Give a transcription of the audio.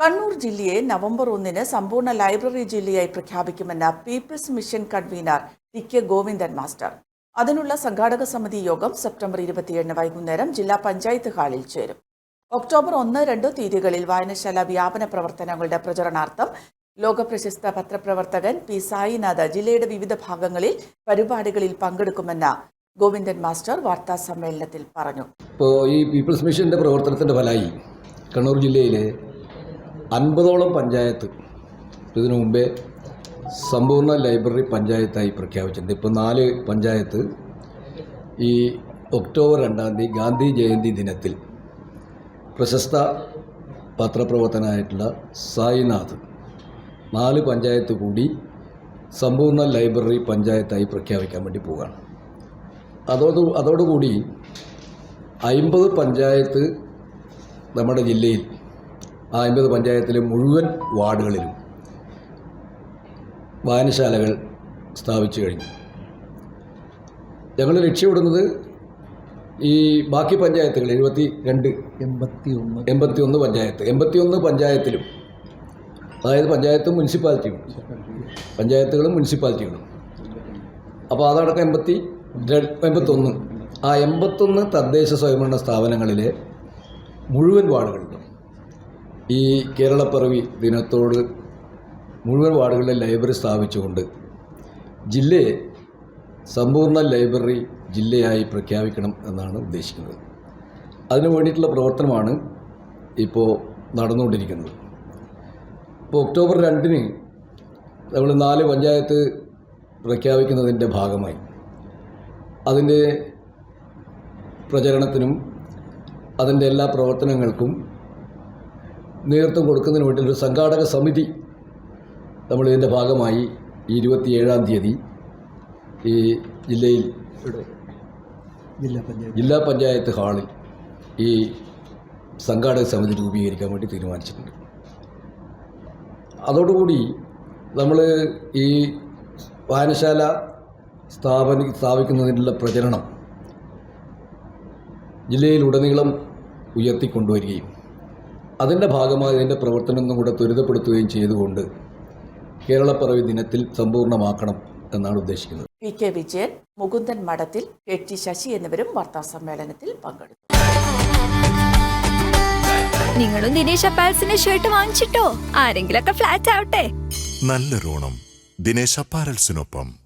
കണ്ണൂർ ജില്ലയെ നവംബർ ഒന്നിന് സമ്പൂർണ ലൈബ്രറി ജില്ലയായി പ്രഖ്യാപിക്കുമെന്ന people's mission convener T K Govindan master. അതിനുള്ള സംഘാടക സമിതി യോഗം സെപ്റ്റംബർ ഇരുപത്തിയേഴിന് വൈകുന്നേരം ജില്ലാ പഞ്ചായത്ത് ഹാളിൽ ചേരും. ഒക്ടോബർ ഒന്ന് രണ്ട് തീയതികളിൽ വായനശാല വ്യാപന പ്രവർത്തനങ്ങളുടെ പ്രചരണാർത്ഥം ലോകപ്രശസ്ത പത്രപ്രവർത്തകൻ പി സായിനാഥ് ജില്ലയുടെ വിവിധ ഭാഗങ്ങളിൽ പരിപാടികളിൽ പങ്കെടുക്കുമെന്ന ഗോവിന്ദൻ മാസ്റ്റർ വാർത്താ സമ്മേളനത്തിൽ പറഞ്ഞു. ഇപ്പോൾ ഈ പീപ്പിൾസ് മിഷന്റെ പ്രവർത്തനത്തിന്റെ ഫലമായി കണ്ണൂർ ജില്ലയിലെ അൻപതോളം പഞ്ചായത്ത് ഇതിനു മുമ്പേ സമ്പൂർണ ലൈബ്രറി പഞ്ചായത്തായി പ്രഖ്യാപിച്ചിട്ടുണ്ട്. ഇപ്പോൾ നാല് പഞ്ചായത്ത് ഈ ഒക്ടോബർ രണ്ടാം തീയതി ഗാന്ധി ജയന്തി ദിനത്തിൽ പ്രശസ്ത പത്രപ്രവർത്തനായിട്ടുള്ള സായിനാഥ് നാല് പഞ്ചായത്ത് കൂടി സമ്പൂർണ ലൈബ്രറി പഞ്ചായത്തായി പ്രഖ്യാപിക്കാൻ വേണ്ടി പോവുകയാണ്. അതോട് അതോടുകൂടി അമ്പത് പഞ്ചായത്ത് നമ്മുടെ ജില്ലയിൽ അമ്പത് പഞ്ചായത്തിലെ മുഴുവൻ വാർഡുകളിലും വായനശാലകൾ സ്ഥാപിച്ചു കഴിഞ്ഞു. ഞങ്ങൾ ലക്ഷ്യമിടുന്നത് ഈ ബാക്കി പഞ്ചായത്തുകൾ എഴുപത്തി രണ്ട് എൺപത്തി ഒന്ന് എൺപത്തി ഒന്ന് പഞ്ചായത്ത്. എൺപത്തി ഒന്ന് പഞ്ചായത്തിലും അതായത് പഞ്ചായത്തും മുനിസിപ്പാലിറ്റിയും. പഞ്ചായത്തുകളും മുനിസിപ്പാലിറ്റികളും. അപ്പോൾ അതടക്കം എൺപത്തി എൺപത്തൊന്ന്. ആ എൺപത്തൊന്ന് തദ്ദേശ സ്വയംഭരണ സ്ഥാപനങ്ങളിലെ മുഴുവൻ വാർഡുകളിലും. ഈ കേരളപ്പിറവി ദിനത്തോട് മുഴുവൻ വാർഡുകളിലെ ലൈബ്രറി സ്ഥാപിച്ചുകൊണ്ട് ജില്ലയെ സമ്പൂർണ ലൈബ്രറി ജില്ലയായി പ്രഖ്യാപിക്കണം എന്നാണ് ഉദ്ദേശിക്കുന്നത്. അതിനു വേണ്ടിയിട്ടുള്ള പ്രവർത്തനമാണ് ഇപ്പോൾ നടന്നുകൊണ്ടിരിക്കുന്നത്. ഇപ്പോൾ ഒക്ടോബർ രണ്ടിന് നമ്മൾ നാല് പഞ്ചായത്ത് പ്രഖ്യാപിക്കുന്നതിന്റെ ഭാഗമായി. അതിന്റെ പ്രചരണത്തിനും അതിന്റെ എല്ലാ പ്രവർത്തനങ്ങൾക്കും നേതൃത്വം കൊടുക്കുന്നതിന് വേണ്ടി ഒരു സംഘാടക സമിതി നമ്മൾ ഇതിന്റെ ഭാഗമായി ഈ ഇരുപത്തിയേഴാം തീയതി ഈ ജില്ലയിൽ ജില്ലാ പഞ്ചായത്ത്. ജില്ലാ പഞ്ചായത്ത് ഹാളിൽ ഈ സംഘാടക സമിതി രൂപീകരിക്കാൻ വേണ്ടി തീരുമാനിച്ചിട്ടുണ്ട്. അതോടുകൂടി നമ്മൾ ഈ വായനശാല സ്ഥാപന സ്ഥാപിക്കുന്നതിനുള്ള പ്രചരണം ജില്ലയിലുടനീളം ഉയർത്തിക്കൊണ്ടുവരികയും അതിന്റെ ഭാഗമായി ഇതിന്റെ പ്രവർത്തനം ഒന്നും കൂടെ ത്വരിതപ്പെടുത്തുകയും ചെയ്തുകൊണ്ട് കേരളപ്പിറവി ദിനത്തിൽ സമ്പൂർണമാക്കണം എന്നാണ് ഉദ്ദേശിക്കുന്നത്. പി കെ വിജയൻ മുകുന്ദൻ മഠത്തിൽ കെ ടി ശശി എന്നിവരും വാർത്താ സമ്മേളനത്തിൽ പങ്കെടുത്തു. നിങ്ങളും ദിനേശ് അപ്പാൽസിന്റെ ഷർട്ട് വാങ്ങിച്ചിട്ടോ? ആരെങ്കിലൊക്കെ ഫ്ലാറ്റ് ആവട്ടെ. നല്ല നല്ലൊരോണം ദിനേശ് അപ്പാരൽസിനൊപ്പം